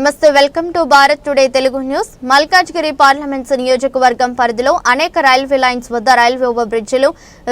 నమస్తే welcome to Bharat today Telugu news. Malkajgiri parliaments నియోజకవర్గం పరిధిలో అనేక రైల్వే లైన్స్ వద్ద రైల్వే ఓవర్ బ్రిడ్జిలు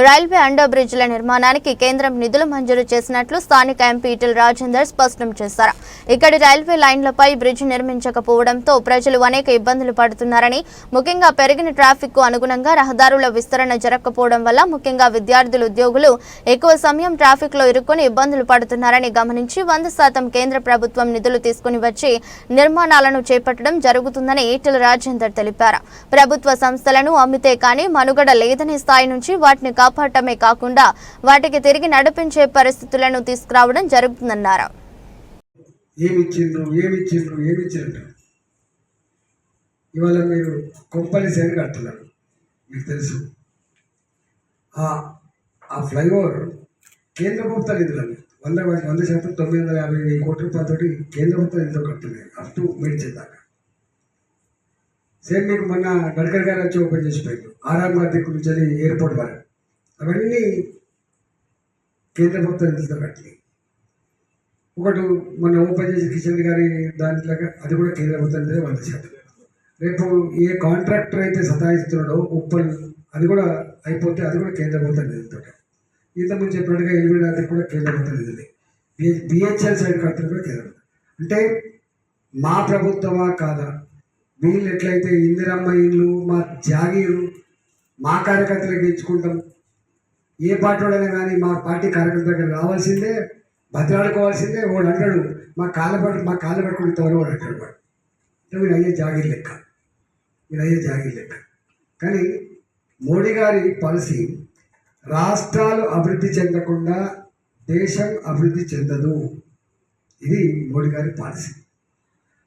రైల్వే అండర్ బ్రిడ్జిల నిర్మాణానికి కేంద్రం నిధులు మంజూరు చేసినట్లు స్థానిక ఎంపీ ఇటల్ రాజేందర్ స్పష్టం చేశారు. ఇక్కడి రైల్వే లైన్లపై బ్రిడ్జ్ నిర్మించకపోవడంతో ప్రజలు అనేక ఇబ్బందులు పడుతున్నారని ముఖ్యంగా పెరిగిన ట్రాఫిక్కు అనుగుణంగా రహదారుల విస్తరణ జరగకపోవడం వల్ల ముఖ్యంగా విద్యార్థులు ఉద్యోగులు ఎక్కువ సమయం ట్రాఫిక్లో ఇరుక్కొని ఇబ్బందులు పడుతున్నారని గమనించి వంద శాతం కేంద్ర ప్రభుత్వం నిధులు తీసుకుని వచ్చి నిర్మాణాలను చేపట్టడం జరుగుతుందని ఈటెల రాజేందర్ తెలిపారు. ప్రభుత్వ సంస్థలను అమ్మితే కానీ మనుగడ లేదని స్థాయి నుంచి వాటిని కాపాడటమే కాకుండా వాటికి తిరిగి నడిపించే పరిస్థితులను తీసుకురావడం జరుగుతుందన్నారు. ఇవాళ మీరు కొంపల్లిసేని కడుతున్నారు మీకు తెలుసు. ఆ- ఫ్లైఓవర్ కేంద్ర ప్రభుత్వ నిధులు వంద వంద శాతం తొమ్మిది వందల యాభై వెయ్యి కోట్ల రూపాయలతోటి కేంద్ర మొత్తం ఎంతో కడుతున్నాయి అప్ టు మెడిసిన్ దాకా సేమ్ మీకు మొన్న గడ్కర్ గారు వచ్చి ఓపెన్ చేసిపోయారు ఆర్ఆర్ గారి దగ్గర నుంచి ఎయిర్పోర్ట్ వరకు. అవన్నీ కేంద్ర ప్రభుత్వం ఎంతో కట్టినాయి. ఒకటి మన ఓపెన్ చేసి కిషన్ గారి దాంట్లో అది కూడా కేంద్ర ప్రభుత్వం నిధులే వంద శాతం. రేపు ఏ కాంట్రాక్టర్ అయితే సతాయిస్తున్నాడో ఉప్పల్ అది కూడా అయిపోతే అది కూడా కేంద్ర ప్రభుత్వ నిధులతో ఇంతకుముందు చెప్పినట్టుగా ఎలిమినాది కూడా కేంద్ర ప్రభుత్వ నిధులే బిహెచ్ఎల్ సైడ్ కడుతున్న కూడా కేంద్ర ప్రభుత్వం అంటే మా ప్రభుత్వమా కాదా? వీళ్ళు ఎట్లయితే ఇందిరమ్మ ఇల్లు మా జాగీరు మా కార్యకర్తలకు ఇచ్చుకుంటాం ఏ పార్టీ వాళ్ళైనా కానీ మా పార్టీ కార్యకర్త దగ్గర రావాల్సిందే భద్రాడుకోవాల్సిందే వాడు అంటాడు మా కాళ్ళ పట్టు మా కాళ్ళ పట్టుకుంటామని వాడు అంటాడు వాడు. అంటే వీడు అయ్యే జాగీర్ లెక్క. వీడు అయ్యే జాగీర్ లెక్క. కానీ మోడీ గారి పాలసీ రాష్ట్రాలు అభివృద్ధి చెందకుండా దేశం అభివృద్ధి చెందదు. ఇది మోడీ గారి పాలసీ.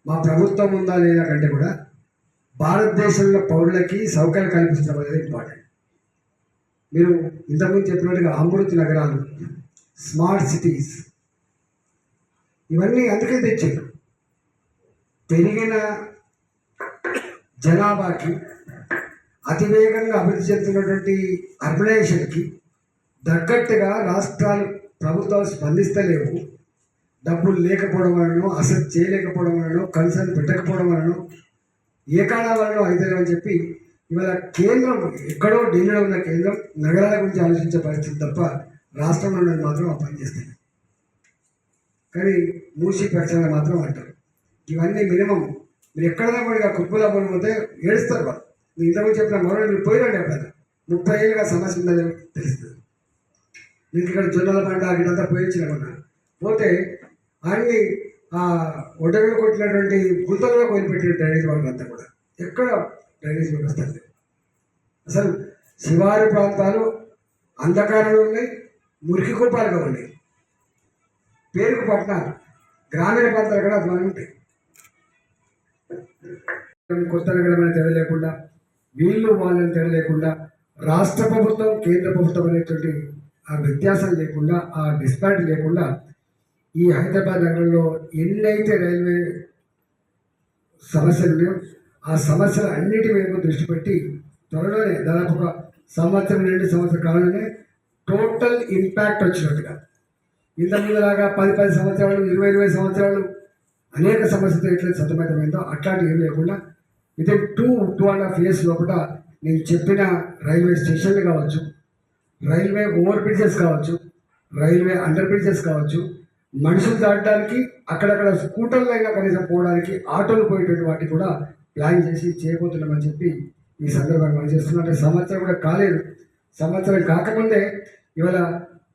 మా ప్రభుత్వం ఉందా లేదా కంటే కూడా భారతదేశంలో పౌరులకి సౌకర్యం కల్పించడం అనేది ఇంపార్టెంట్. మీరు ఇంతకుముందు చెప్పినట్టుగా అమృత్ నగరాలు స్మార్ట్ సిటీస్ ఇవన్నీ అందుకే తెచ్చారు. పెరిగిన జనాభాకి అతివేగంగా అభివృద్ధి చెందుతున్నటువంటి అర్బనైజేషన్కి తగ్గట్టుగా రాష్ట్రాలు ప్రభుత్వాలు స్పందిస్తలేవు. డబ్బులు లేకపోవడం వలన అసలు చేయలేకపోవడం వలన కన్సర్న్ పెట్టకపోవడం వలన ఏ కారణాల వలన అవుతలేమని చెప్పి ఇవాళ కేంద్రం ఎక్కడో ఢిల్లీలో ఉన్న కేంద్రం నగరాల గురించి ఆలోచించే పరిస్థితి తప్ప రాష్ట్రంలో ఉన్నది మాత్రం ఆ పని చేస్తుంది కానీ మూసి పెట్టాలని మాత్రం అంటారు. ఇవన్నీ మినిమం. మీరు ఎక్కడ కూడా కుప్పలా పోతే ఏడుస్తారు వాళ్ళు. మీరు ఇంతకుముందు చెప్పిన మరో మీరు పోయినండి ఎప్పుడైనా ముప్పై ఏళ్ళుగా సమస్య ఉందని తెలుస్తుంది. మీకు ఇక్కడ జొన్నల పంట వీళ్ళంతా పోయించిన పోతే అన్ని ఆ ఒడ్డలో కొట్టినటువంటి గుంతలలో కోల్పెట్టిన డ్రైనేజ్ వాటర్ అంతా కూడా. ఎక్కడ డ్రైనేజ్ వ్యవస్థ లేదు అసలు శివారు ప్రాంతాలు అంధకారంలో ఉన్నాయి మురికి కుప్పాలుగా ఉన్నాయి. పేరుకు పట్టణాలు గ్రామీణ ప్రాంతాలు కూడా అధ్వానం ఉంటాయి. కొత్త నగరం అనేది తెలియలేకుండా వీళ్ళు వాళ్ళని తెర లేకుండా రాష్ట్ర ప్రభుత్వం కేంద్ర ప్రభుత్వం అనేటువంటి ఆ వ్యత్యాసం లేకుండా ఆ డిస్పారిటీ లేకుండా ఈ హైదరాబాద్ నగరంలో ఎన్నైతే రైల్వే సమస్యలు ఉన్నాయో ఆ సమస్యలు అన్నిటి వైపు దృష్టి పెట్టి త్వరలోనే దాదాపు ఒక సంవత్సరం రెండు సంవత్సరం కాలంలోనే టోటల్ ఇంపాక్ట్ వచ్చినట్టుగా. ఇంతకుముందులాగా పది పది సంవత్సరాలు ఇరవై ఇరవై సంవత్సరాలు అనేక సమస్యలతో ఎట్లయితే సతమతమైందో అట్లాంటివి ఏం లేకుండా ఇదే two two and half years లోపల నేను చెప్పిన రైల్వే స్టేషన్లు కావచ్చు రైల్వే ఓవర్ బ్రిడ్జెస్ కావచ్చు రైల్వే అండర్ బ్రిడ్జెస్ కావచ్చు మనుషులు దాటడానికి అక్కడక్కడ స్కూటర్లు అయినా కనీసం పోవడానికి ఆటోలు పోయేటువంటి వాటి కూడా ప్లాన్ చేసి చేయబోతున్నామని చెప్పి ఈ సందర్భంగా మనం చేస్తున్నాం సంవత్సరం కూడా కాలేదు. సంవత్సరం కాకముందే ఇవాళ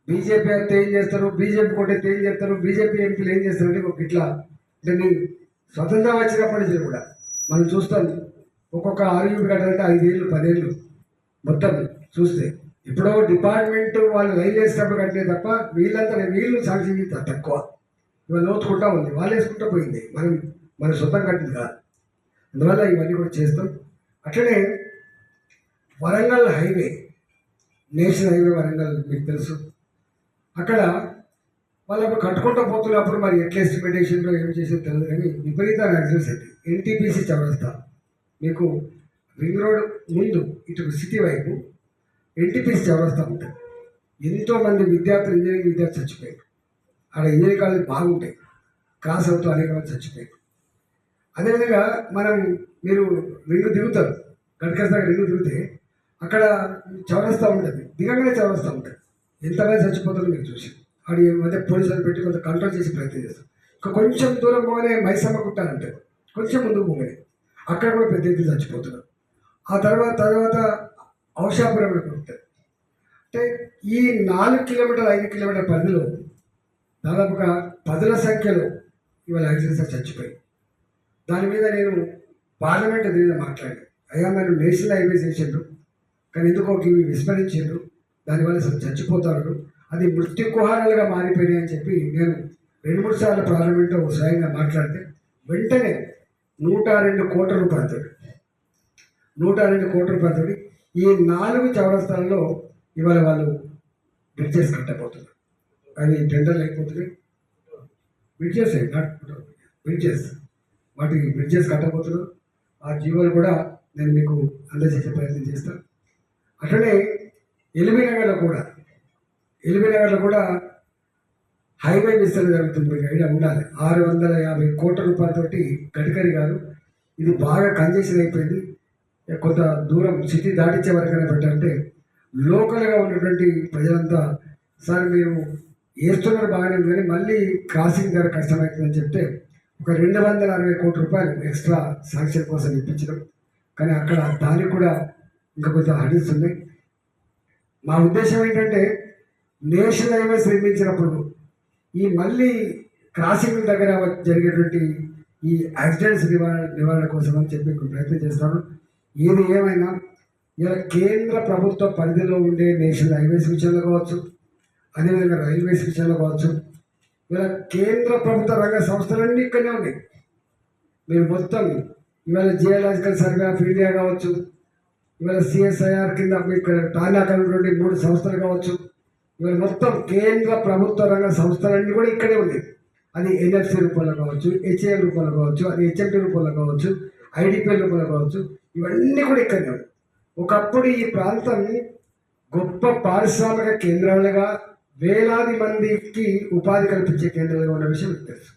బీజేపీ అయితే ఏం చేస్తారు బీజేపీ కొట్టే ఏం చేస్తారు బీజేపీ ఎంపీలు ఏం చేస్తారు అంటే ఒక ఇట్లా అంటే స్వతంత్రం వచ్చినప్పటి నుంచి కూడా మనం చూస్తాం ఒక్కొక్క ఆర్యూ కట్టాలంటే ఐదేళ్ళు పదేళ్ళు మొత్తం చూస్తే. ఎప్పుడో డిపార్ట్మెంట్ వాళ్ళు లైన్ వేసినప్పుడు కంటే తప్ప వీళ్ళంతా వీళ్ళు సాంక్షన్ తక్కువ. ఇవాళ లోతుకుంటా ఉంది వాళ్ళు వేసుకుంటా పోయింది. మనం మన సొంతం కట్టింది కాదు. అందువల్ల ఇవన్నీ కూడా చేస్తాం. అట్లనే Warangal highway national highway Warangal మీకు తెలుసు. అక్కడ వాళ్ళకు కట్టుకుంటూ పోతున్నప్పుడు మరి ఎట్లా ఎస్టిమేటేషన్లో ఏం చేసేది తెలియదు కానీ విపరీత యాక్సిడెంట్స్ అయితే. ఎన్టీపీసీ చౌరస్తా మీకు రింగ్ రోడ్ ముందు ఇటు సిటీ వైపు ఎన్టీపీసీ చౌరస్తా ఉంటుంది ఎంతోమంది విద్యార్థులు ఇంజనీరింగ్ విద్యార్థులు చచ్చిపోయారు. ఆడ ఇంజనీరింగ్ కాలేజ్ బాగుంటాయి. క్రాస్ అవుతూ అనేక మంది చచ్చిపోయారు. అదేవిధంగా మనం మీరు రింగు దిగుతారు. గడ్కస్ దగ్గర రింగు దిగితే అక్కడ చౌరస్తా ఉంటుంది. దిగంగానే చౌరస్తా ఉంటుంది. ఎంతమంది చచ్చిపోతారో మీరు చూసి. వాడి అదే పోలీసులు పెట్టి కొంత కంట్రోల్ చేసి ప్రయత్నం చేస్తాం ఇంకా కొంచెం దూరం పోగానే మైసమ్మ కుట్టారంటే కొంచెం ముందుకు పోగానే అక్కడ కూడా పెద్ద ఎత్తున చచ్చిపోతున్నారు. ఆ తర్వాత తర్వాత ఔషాపురం ఉంటుంది అంటే ఈ నాలుగు కిలోమీటర్ ఐదు కిలోమీటర్ పరిధిలో దాదాపుగా పదుల సంఖ్యలో ఇవాళ యాక్సిడెంట్స్ చచ్చిపోయి దాని మీద నేను పార్లమెంట్ మీద మాట్లాడి అయ్యా మరి నేషనల్ హైవే చేసిండ్రు కానీ ఎందుకో ఇవి విస్మరించిండ్రు. దానివల్ల అసలు చచ్చిపోతారు. అది మృత్యు కుహారాలుగా మారిపోయినాయి అని చెప్పి నేను రెండు మూడు సార్లు పార్లమెంట్లో స్వయంగా మాట్లాడితే వెంటనే నూట రెండు కోట్ల రూపాయలతో నూట రెండు కోట్ల రూపాయలతో ఈ నాలుగు చౌరస్తాలలో ఇవాళ వాళ్ళు బ్రిడ్జెస్ కట్టబోతున్నారు. అవి టెండర్ లేకపోతున్నాయి బ్రిడ్జెస్ నాట్ బ్రిడ్జెస్. వాటికి బ్రిడ్జెస్ కట్టబోతున్నారు. ఆ జీవోలు కూడా నేను మీకు అందజేసే ప్రయత్నం చేస్తాను అట్లనే ఎలిమినగర్లో కూడా ఎలిమినగర్లో కూడా హైవే విస్తరణ జరుగుతుంది ఐడియా ఉండాలి. ఆరు వందల యాభై కోట్ల రూపాయలతోటి గడ్కరీ గారు ఇది బాగా కంజెషన్ అయిపోయింది. కొంత దూరం సిటీ దాటించే వరకైనా పెట్టాలంటే లోకల్గా ఉన్నటువంటి ప్రజలంతా సార్ మీరు వేస్తున్నారు బాగానే ఉంది కానీ మళ్ళీ క్రాసింగ్ ధర కష్టమవుతుందని చెప్తే ఒక రెండు వందల అరవై కోట్ల రూపాయలు ఎక్స్ట్రా శాంక్షన్ కోసం ఇప్పించడం. కానీ అక్కడ దానికి కూడా ఇంకా కొంత హడిస్తుంది మా ఉద్దేశం ఏంటంటే నేషనల్ హైవేస్ నిర్మించినప్పుడు ఈ మళ్ళీ క్రాసింగ్ దగ్గర జరిగేటువంటి ఈ యాక్సిడెంట్స్ నివారణ నివారణ కోసం అని చెప్పి ప్రయత్నం చేస్తాను. ఏది ఏమైనా ఇలా కేంద్ర ప్రభుత్వ పరిధిలో ఉండే నేషనల్ హైవేస్ విషయంలో కావచ్చు అదేవిధంగా రైల్వేస్ విషయంలో కావచ్చు ఇలా కేంద్ర ప్రభుత్వ రంగ సంస్థలన్నీ ఇక్కడనే ఉన్నాయి. మీరు మొత్తం ఇవాళ జియోలాజికల్ సర్వే ఆఫ్ ఇండియా కావచ్చు ఇవాళ సిఎస్ఐఆర్ కింద మీకు టానాకల్ నుండి మూడు సంస్థలు కావచ్చు ఇవాళ మొత్తం కేంద్ర ప్రభుత్వ రంగ సంస్థలన్నీ కూడా ఇక్కడే ఉన్నాయి. అది ఎన్ఎఫ్సి రూపంలో కావచ్చు హెచ్ఏఎల్ రూపంలో కావచ్చు అది హెచ్ఎంటీ రూపంలో కావచ్చు ఐడిపిఎల్ రూపంలో కావచ్చు ఇవన్నీ కూడా ఇక్కడే ఉన్నాయి. ఒకప్పుడు ఈ ప్రాంతం గొప్ప పారిశ్రామిక కేంద్రాలుగా వేలాది మందికి ఉపాధి కల్పించే కేంద్రాలుగా ఉన్న విషయం తెలుసు.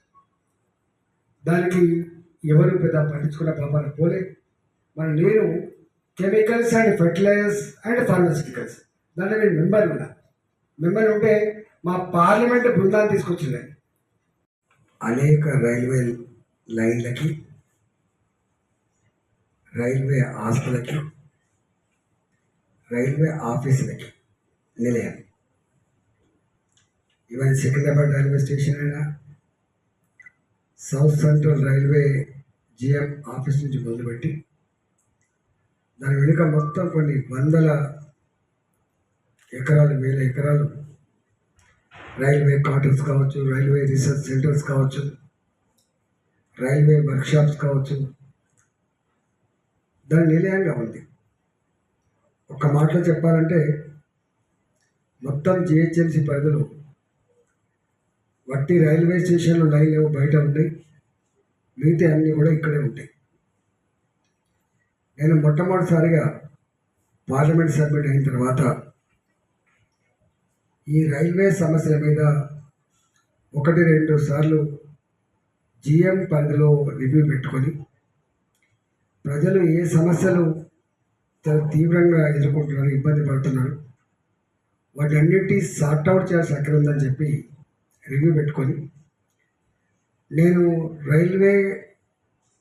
దానికి ఎవరు పెద్ద పట్టించుకున్న పాపాన పోలే. మరి నేను chemicals and fertilisers and pharmaceuticals దాంట్లో నేను మెంబర్ ఉన్నాను మిమ్మల్ని ఉంటే మా పార్లమెంట్ బృందాన్ని తీసుకొచ్చింది. అనేక రైల్వే లైన్లకి రైల్వే ఆస్తులకి రైల్వే ఆఫీసులకి నిలయం. ఈవెన్ సికింద్రాబాద్ రైల్వే స్టేషన్ అయినా south central railway GM office నుంచి మొదలుపెట్టి దాని వెనుక మొత్తం కొన్ని వందల ఎకరాలు వేల ఎకరాలు. రైల్వే క్వార్టర్స్ కావచ్చు రైల్వే రీసెర్చ్ సెంటర్స్ కావచ్చు రైల్వే వర్క్షాప్స్ కావచ్చు. దాని నిలయంగా ఉంది. ఒక మాటలో చెప్పాలంటే మొత్తం జిహెచ్ఎంసీ పరిధిలో వట్టి రైల్వే స్టేషన్లు లైన్ ఏవో బయట ఉన్నాయి. మిగతా అన్నీ కూడా ఇక్కడే ఉంటాయి. నేను మొట్టమొదటిసారిగా పార్లమెంట్ సభ్యుడు అయిన తర్వాత ఈ రైల్వే సమస్యల మీద ఒకటి రెండు సార్లు జిఎం పరిధిలో రివ్యూ పెట్టుకొని ప్రజలు ఏ సమస్యలు తీవ్రంగా ఎదుర్కొంటున్నారు ఇబ్బంది పడుతున్నారు వాటన్నిటి సార్ట్అవుట్ చేయాల్సిన అక్కడ ఉందని చెప్పి రివ్యూ పెట్టుకొని నేను రైల్వే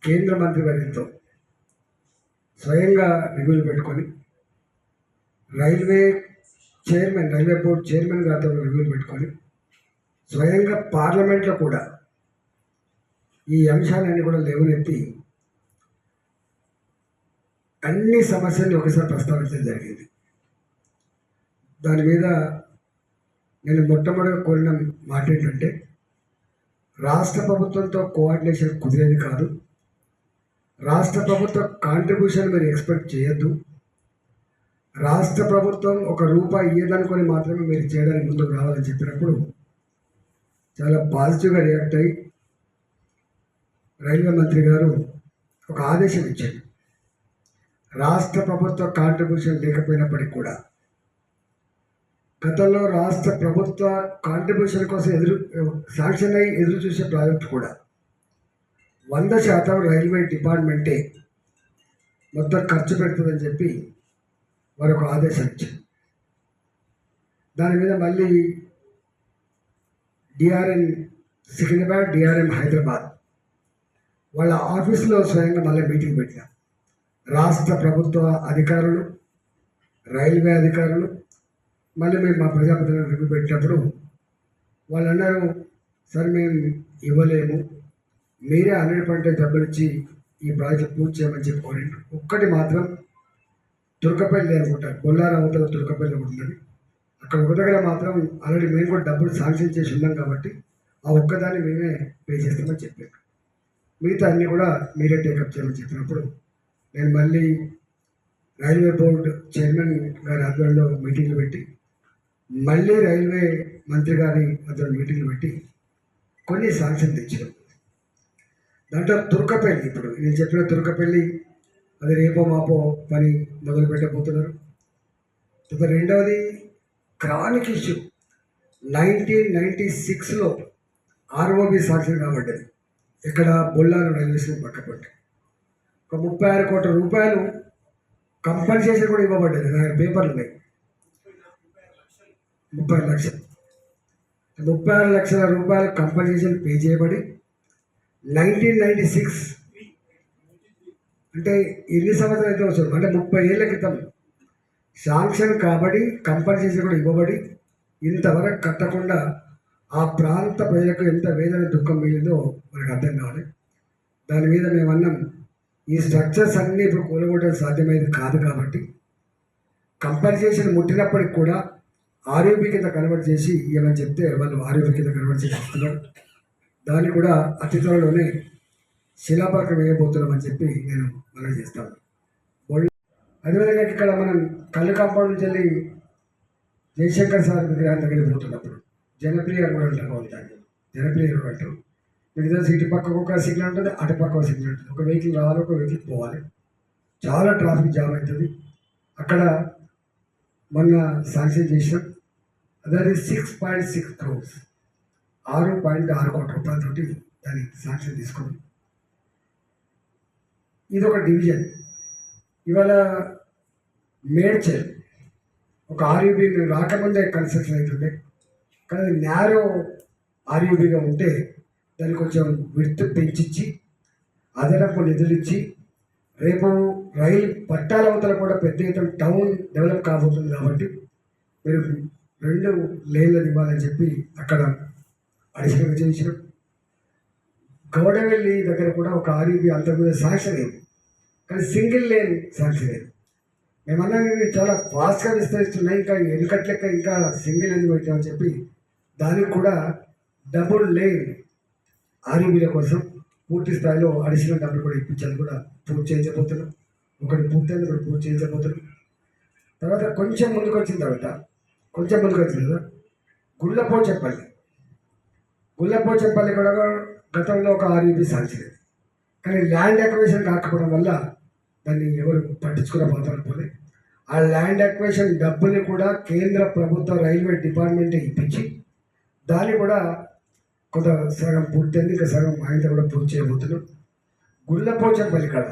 కేంద్ర మంత్రి వర్గంతో స్వయంగా రివ్యూలు పెట్టుకొని railway chairman railway board chairman గారితో రివ్యూలు పెట్టుకొని స్వయంగా పార్లమెంట్లో కూడా ఈ అంశాలన్నీ కూడా లేవనెత్తి అన్ని సమస్యల్ని ఒకసారి ప్రస్తావించడం జరిగింది. దాని మీద నేను మొట్టమొదటిగా కోరిన మాట ఏంటంటే రాష్ట్ర ప్రభుత్వంతో కోఆర్డినేషన్ కుదిరేది కాదు. రాష్ట్ర ప్రభుత్వ కాంట్రిబ్యూషన్ మీరు ఎక్స్పెక్ట్ చేయొద్దు. రాష్ట్ర ప్రభుత్వం ఒక రూపాయి ఇయ్యదనుకొని మాత్రమే మీరు చేయడానికి ముందుకు రావాలని చెప్పినప్పుడు చాలా పాజిటివ్గా రియాక్ట్ అయ్యి రైల్వే మంత్రి గారు ఒక ఆదేశం ఇచ్చారు. రాష్ట్ర ప్రభుత్వ కాంట్రిబ్యూషన్ లేకపోయినప్పటికీ కూడా గతంలో రాష్ట్ర ప్రభుత్వ కాంట్రిబ్యూషన్ కోసం ఎదురు శాంక్షన్ అయ్యి ఎదురు చూసే ప్రాజెక్ట్ కూడా వంద శాతం రైల్వే డిపార్ట్మెంటే మొత్తం ఖర్చు పెడుతుందని చెప్పి వారు ఒక ఆదేశం ఇచ్చింది దాని మీద మళ్ళీ డిఆర్ఎం సికింద్రాబాద్ డిఆర్ఎం హైదరాబాద్. వాళ్ళ ఆఫీసులో స్వయంగా మళ్ళీ మీటింగ్ పెట్టాం రాష్ట్ర ప్రభుత్వ అధికారులు రైల్వే అధికారులు మళ్ళీ మేము మా ప్రజాప్రతినిధులు రివ్యూ పెట్టినప్పుడు వాళ్ళు అన్నారు సార్ మేము ఇవ్వలేము. మీరే హండ్రెడ్ పర్సెంట్ డబ్బులు ఇచ్చి ఈ ప్రాజెక్ట్ పూర్తి చేయమని చెప్పి ఒక్కటి మాత్రం తుర్కపల్లి అనుకుంటా బొల్లార అవతల తుర్కపల్లి ఉంటుంది అక్కడ ఒక దగ్గర మాత్రం ఆల్రెడీ మేము కూడా డబ్బులు శాంక్షన్ చేసి ఉన్నాం కాబట్టి ఆ ఒక్కదాన్ని మేమే పే చేస్తామని చెప్పారు. మిగతా అన్నీ కూడా మీరే టేకప్ చేయమని చెప్పినప్పుడు నేను మళ్ళీ రైల్వే బోర్డు చైర్మన్ గారి ఆధ్వర్యంలో మీటింగ్లు పెట్టి మళ్ళీ రైల్వే మంత్రి గారి ఆధ్వర్యంలో మీటింగ్లు పెట్టి కొన్ని శాంక్షన్ తెచ్చాం దాంట్లో తుర్కపల్లి ఇప్పుడు నేను చెప్పిన తుర్కపల్లి అది రేపో మాపో పని మొదలు పెట్టబోతున్నారు ఇక రెండవది క్రానిక్ ఇష్యూ నైన్టీన్ నైంటీ సిక్స్లో ఆర్ఓబి సాక్షి కాబడ్డది ఇక్కడ బొల్లారు రైల్వే స్టేషన్ పక్కపట్టి ఒక ముప్పై ఆరు కోట్ల రూపాయలు కంపల్సేషన్ కూడా ఇవ్వబడ్డది. నా పేపర్లు ఉన్నాయి. ముప్పై ఆరు లక్షలు. ముప్పై ఆరు లక్షల రూపాయలు కంపల్సేషన్ పే చేయబడి నైన్టీన్ నైంటీ సిక్స్ అంటే ఎన్ని సంవత్సరాలు అయితే వచ్చారు? అంటే ముప్పై ఏళ్ళ క్రితం. శాంక్షన్ కాబడి కంపల్సరీ కూడా ఇవ్వబడి ఇంతవరకు కట్టకుండా ఆ ప్రాంత ప్రజలకు ఎంత వేదన దుఃఖం మిగిలిందో మనకు అర్థం కావాలి. దాని మీద మేము అన్నాం ఈ స్ట్రక్చర్స్ అన్నీ ఇప్పుడు కూలగొట్టడం సాధ్యమైనది కాదు కాబట్టి కంపల్సేషన్ ముట్టినప్పటికి కూడా ఆరోగ్య కింద కన్వర్ట్ చేసి ఇవ్వమని చెప్తే వాళ్ళు ఆరోగ్య కింద కన్వర్ట్ చేసి ఇస్తున్నారు. దాన్ని కూడా అతి త్వరలోనే శిలాపలకం వేయబోతున్నామని చెప్పి నేను మనవి చేస్తాను. అదేవిధంగా ఇక్కడ మనం కళ్ళు కాంపౌండ్ నుంచి వెళ్ళి జయశంకర్ సార్ విగ్రహం దగ్గరికి పోతున్నప్పుడు జనప్రియ కూడా అంటారు దాన్ని జనప్రియ రోడ్ అంటారు మీకు తెలిసి ఇటు పక్కకు ఒక సిగ్నల్ ఉంటుంది అటు పక్క ఒక సిగ్నల్ ఉంటుంది. ఒక వెహికల్ రావాలి ఒక వెహికల్ పోవాలి. చాలా ట్రాఫిక్ జామ్ అవుతుంది. అక్కడ మొన్న శాంక్షన్ చేసాం అదే సిక్స్ పాయింట్ సిక్స్ క్రోర్స్ ఆరు పాయింట్ ఆరు కోట్ల రూపాయలతోటి దాన్ని శాంక్షన్ తీసుకున్నాం. ఇది ఒక డివిజన్. ఇవాళ మేడ్చల్ ఒక ఆర్యూబీ రాకముందే కన్స్ట్రక్షన్ అవుతుండే కానీ నేరో ఆర్యూబీగా ఉంటే దాన్ని కొంచెం విడుతు పెంచిచ్చి అదనపు నిధులు ఇచ్చి రేపు రైలు పట్టాల అవతల కూడా పెద్ద ఎత్తున టౌన్ డెవలప్ కాబోతుంది కాబట్టి మీరు రెండు లేన్లు ఇవ్వాలని చెప్పి అక్కడ అడిషనల్గా చేసినాం గౌడవెల్లి దగ్గర కూడా ఒక ఆర్యూబీ అంతకుముందు శాంక్షన్ అయింది కానీ సింగిల్ లేన్ శాంక్షన్ అయింది మేమన్నా ఇవి చాలా ఫాస్ట్గా విస్తరిస్తున్నాయి ఇంకా ఎన్నికట్లెక్క ఇంకా సింగిల్ ఎందుకు పెట్టామని చెప్పి దానికి కూడా డబుల్ లేన్ ఆర్యూబీల కోసం పూర్తి స్థాయిలో అడిషనల్ డబ్బులు కూడా ఇప్పించాలి కూడా పూర్తి చేయించబోతున్నాం. ఒకటి పూర్తయింది ఒకటి పూర్తి చేయించబోతున్నాం. తర్వాత కొంచెం ముందుకు వచ్చిన తర్వాత కొంచెం ముందుకు వచ్చిన తర్వాత గుళ్ళపోచెప్పల్లి గుళ్ళపోచెప్పల్లి కూడా గతంలో ఒక ఆర్యూబీ సాధించింది కానీ ల్యాండ్ అక్వేషన్ కాకపోవడం వల్ల దాన్ని ఎవరు పట్టించుకున్న పోతారు పోలే ఆ ల్యాండ్ అక్వేషన్ డబ్బుని కూడా కేంద్ర ప్రభుత్వ రైల్వే డిపార్ట్మెంటే ఇప్పించి దాన్ని కూడా కొంత సగం పూర్తయింది ఇంకా సగం ఆయన కూడా పూర్తి చేయబోతున్నాం గుళ్ళపోచంపల్లి కాడ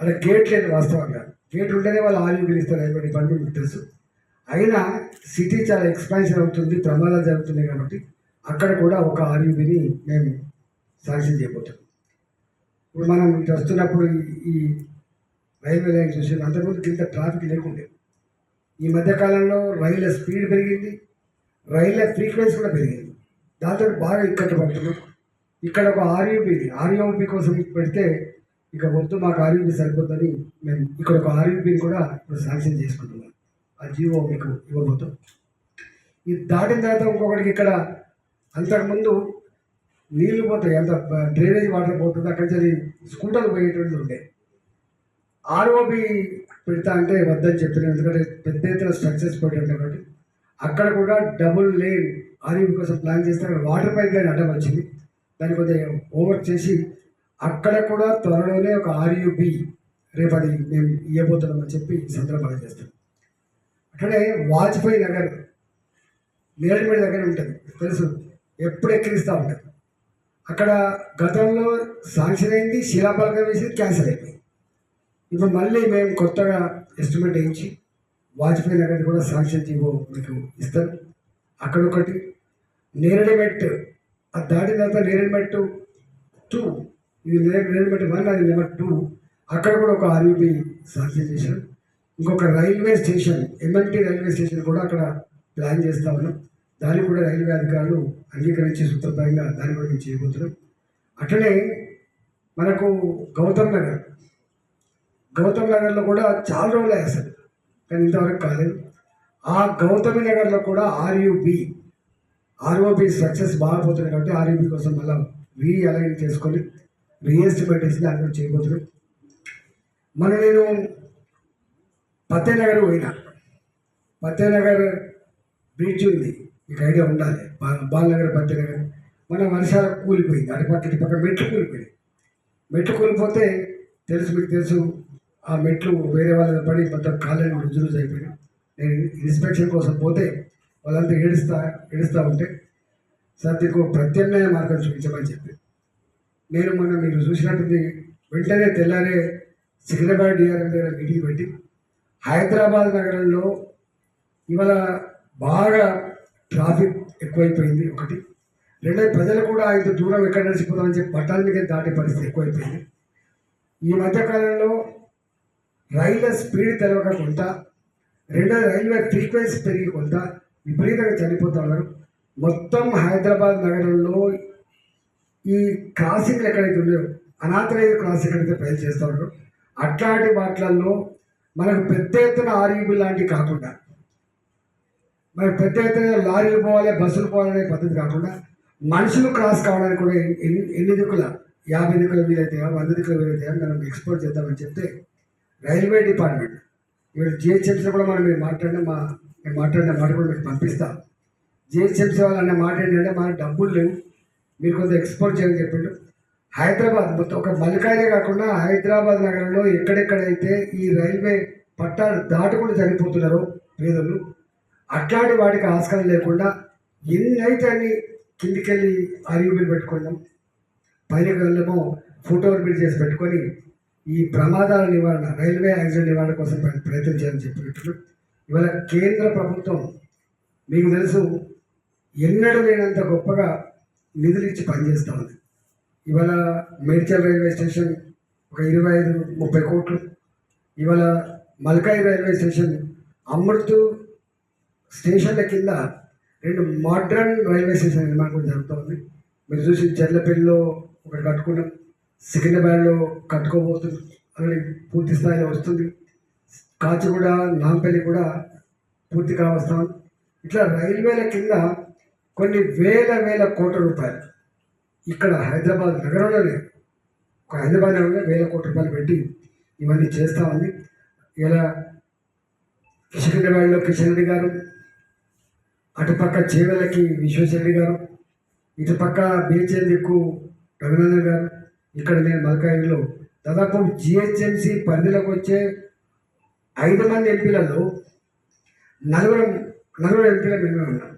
అలా గేట్ లేదు వాస్తవంగా గేట్ ఉంటేనే వాళ్ళు ఆర్యూబీలు ఇస్తారు రైల్వే డిపార్ట్మెంట్ మీకు తెలుసు. అయినా సిటీ చాలా ఎక్స్పాన్షన్ అవుతుంది ప్రమాదాలు జరుగుతున్నాయి కాబట్టి అక్కడ కూడా ఒక ఆర్యూబీని మేము శాంక్షన్ చేయబోతాం ఇప్పుడు మనం ఇటు వస్తున్నప్పుడు ఈ- రైల్వే లైన్ చూసి అంతకుముందు కింద ట్రాఫిక్ లేకుండే. ఈ మధ్యకాలంలో రైళ్ళ స్పీడ్ పెరిగింది. రైళ్ళ ఫ్రీక్వెన్సీ కూడా పెరిగింది. దాంతో బాగా ఇక్కడ పడుతున్నాం ఇక్కడ ఒక ఆర్యూబీ ఆర్యూపీ కోసం పెడితే ఇక వద్దు మాకు ఆర్యూపీ సరిపోతుందని మేము ఇక్కడ ఒక ఆర్యూపీని కూడా ఇప్పుడు శాంక్షన్ చేసుకుంటున్నాం. ఆ జీవో మీకు ఇవ్వబోతాం. ఇది దాటిన తర్వాత ఇంకొకటికి ఇక్కడ అంతకుముందు నీళ్ళు పోతాయి. ఎంత డ్రైనేజ్ వాటర్ పోతుంది. అక్కడి నుంచి స్కూటర్లు పోయేటువంటి ఉండే. ఆర్ఓబి పెడతా అంటే వద్దని చెప్పిన ఎందుకంటే పెద్ద ఎత్తున స్ట్రక్చర్స్ పెట్టారు కాబట్టి. అక్కడ కూడా డబుల్ లేన్ ఆర్ఓబి కోసం ప్లాన్ చేస్తే వాటర్ పైప్ లైన్ అడ్డం వచ్చింది. దాన్ని కొద్దిగా ఓవర్ చేసి అక్కడ కూడా త్వరలోనే ఒక ఆర్యుబి రేపు అది మేము ఇవ్వబోతున్నామని చెప్పి సందర్భాలు చేస్తాం. అక్కడే వాజ్పేయి నగర్ నేరడిమేడి దగ్గర ఉంటుంది. తెలుసు? ఎప్పుడు ఎక్కిరిస్తూ ఉంటుంది. అక్కడ గతంలో శాంక్షన్ అయింది శిలాపలకం వేసి క్యాన్సిల్ అయిపోయింది ఇప్పుడు మళ్ళీ మేము కొత్తగా ఎస్టిమేట్ వేయించి వాజ్పేయి నగర్ కూడా శాంక్షన్ జీవో మీకు ఇస్తాం. అక్కడ ఒకటి నేరడిమెట్ అది దాటిన తర్వాత నేరడిమెట్ టూ ఇది నేరడిమెట్ వన్ అది నెంబర్ టూ. అక్కడ కూడా ఒక ఆర్యూబీ శాంక్షన్ చేశారు. ఇంకొక railway station MMT railway station కూడా అక్కడ ప్లాన్ చేస్తా ఉన్నాం. దాన్ని కూడా రైల్వే అధికారులు అంగీకరించి సూత్రప్రాయంగా దాన్ని కూడా మేము చేయబోతున్నాం అట్లనే మనకు గౌతమ్ నగర్ గౌతమ్ నగర్లో కూడా చాలా రోజులు అసలు కానీ ఇంతవరకు కాలేదు. ఆ గౌతమి నగర్లో కూడా ఆర్యుబి ఆర్ఓబి సక్సెస్ బాగా పోతుంది కాబట్టి ఆర్యుబి కోసం మళ్ళీ రీ అలైన్ చేసుకొని రీఎస్టిమేట్ వేసి దాన్ని కూడా చేయబోతున్నాం. మన నేను పత్తేనగర్ పోయినా. పత్తేనగర్ బ్రిడ్జ్ ఉంది. మీకు ఐడియా ఉండాలి. బాలనగర్ పత్రిక మన వర్షాలు కూలిపోయింది. అటుపక్క ఇటుపక్క మెట్లు కూలిపోయింది మెట్లు కూలిపోతే తెలుసు మీకు తెలుసు ఆ మెట్లు వేరే వాళ్ళ పడి మొత్తం కాలేజీ రుజు రుజు అయిపోయినాయి. నేను ఇన్స్పెక్షన్ కోసం పోతే వాళ్ళంతా ఏడుస్తా ఏడుస్తూ ఉంటే సార్ దీనికి ఒక ప్రత్యామ్నాయ మార్గం చూపించమని చెప్పి. నేను మొన్న మీరు చూసినట్టుంది వెంటనే తెల్లారే సికింద్రాబాద్ డిఆర్ఎం దగ్గర మీటింగ్ పెట్టి హైదరాబాద్ నగరంలో ఇవాళ బాగా ట్రాఫిక్ ఎక్కువైపోయింది ఒకటి. రెండోది ప్రజలు కూడా ఇంత దూరం ఎక్కడ నడిచిపోతామని చెప్పి పట్టాల మీద దాటే పరిస్థితి ఎక్కువైపోయింది. ఈ మధ్యకాలంలో రైళ్ళ స్పీడ్ తెలవక కొంత రెండోది రైల్వే ఫ్రీక్వెన్సీ పెరిగి కొంత విపరీతంగా చనిపోతున్నారు మొత్తం హైదరాబాద్ నగరంలో ఈ క్రాసింగ్లు ఎక్కడైతే ఉన్నాయో అనాథరైజ్ క్రాసింగ్ ఎక్కడైతే ప్రయత్నం చేస్తూ ఉన్నారు అట్లాంటి వాటిలలో మనకు పెద్ద ఎత్తున ఆర్యూబీ లాంటివి కాకుండా మరి పెద్ద ఎత్తున లారీలు పోవాలి బస్సులు పోవాలనే పద్ధతి కాకుండా మనుషులు క్రాస్ కావడానికి కూడా ఎన్ని- ఎన్ని దిక్కుల యాభై దిక్కుల వీలైతే వంద దిక్కుల వీలైతే మనం ఎక్స్పోర్ట్ చేద్దామని చెప్తే రైల్వే డిపార్ట్మెంట్ ఇప్పుడు జిహెచ్ఎంసీ కూడా మనం మీరు మాట్లాడిన మా నేను మాట్లాడిన మాట కూడా మీకు పంపిస్తాం. జిహెచ్ఎంసీ వాళ్ళు అన్న మాట ఏంటంటే మన డబ్బులు లేవు మీరు కొంత ఎక్స్పోర్ట్ చేయని చెప్పిండు. హైదరాబాద్ మొత్తం ఒక మల్కాయనే కాకుండా హైదరాబాద్ నగరంలో ఎక్కడెక్కడైతే ఈ రైల్వే పట్టాలు దాటుకుంటూ చనిపోతున్నారో పేదలు అట్లాంటి వాటికి ఆస్కారం లేకుండా ఎన్నైతే అన్ని కిందికెళ్ళి ఆర్యూబీలు పెట్టుకున్నాం పైన వెళ్ళమో ఫోటో బిల్డ్ చేసి పెట్టుకొని ఈ ప్రమాదాల నివారణ రైల్వే యాక్సిడెంట్ నివారణ కోసం ప్రయత్నం చేయాలని చెప్పినట్లు. ఇవాళ కేంద్ర ప్రభుత్వం మీకు తెలుసు ఎన్నడూ లేనంత గొప్పగా నిధులు ఇచ్చి పనిచేస్తూ ఉంది. ఇవాళ మేడ్చల్ రైల్వే స్టేషన్ ఒక ఇరవై ఐదు ముప్పై కోట్లు. ఇవాళ మల్కాయి రైల్వే స్టేషన్ అమృత్ స్టేషన్ల కింద రెండు మోడ్రన్ రైల్వే స్టేషన్ నిర్మాణం కూడా జరుగుతుంది మీరు చూసి చెర్లపల్లిలో ఒకటి కట్టుకున్నాం. సికింద్రాబాద్లో కట్టుకోబోతుంది అలాగే పూర్తి స్థాయిలో వస్తుంది. కాచిగూడ నాంపల్లి కూడా పూర్తి కావస్తాం. ఇట్లా రైల్వేల కింద కొన్ని వేల వేల కోట్ల రూపాయలు ఇక్కడ హైదరాబాద్ నగరంలోనే ఒక హైదరాబాద్ నగరంలో వేల కోట్ల రూపాయలు పెట్టి ఇవన్నీ చేస్తూ ఉంది. ఇలా సికింద్రాబాద్లో కిషన్ రెడ్డి గారు అటుపక్క చేవెళ్ళకి విశ్వశెట్టి గారు ఇటుపక్క బిహెచ్ఎల్ రఘునందన్ గారు ఇక్కడ నేను మల్కాయిలో దాదాపు జిహెచ్ఎంసి పరిధిలోకి వచ్చే ఐదు మంది ఎంపీలలో నలుగురు నలుగురు ఎంపీల మేమే ఉన్నాం.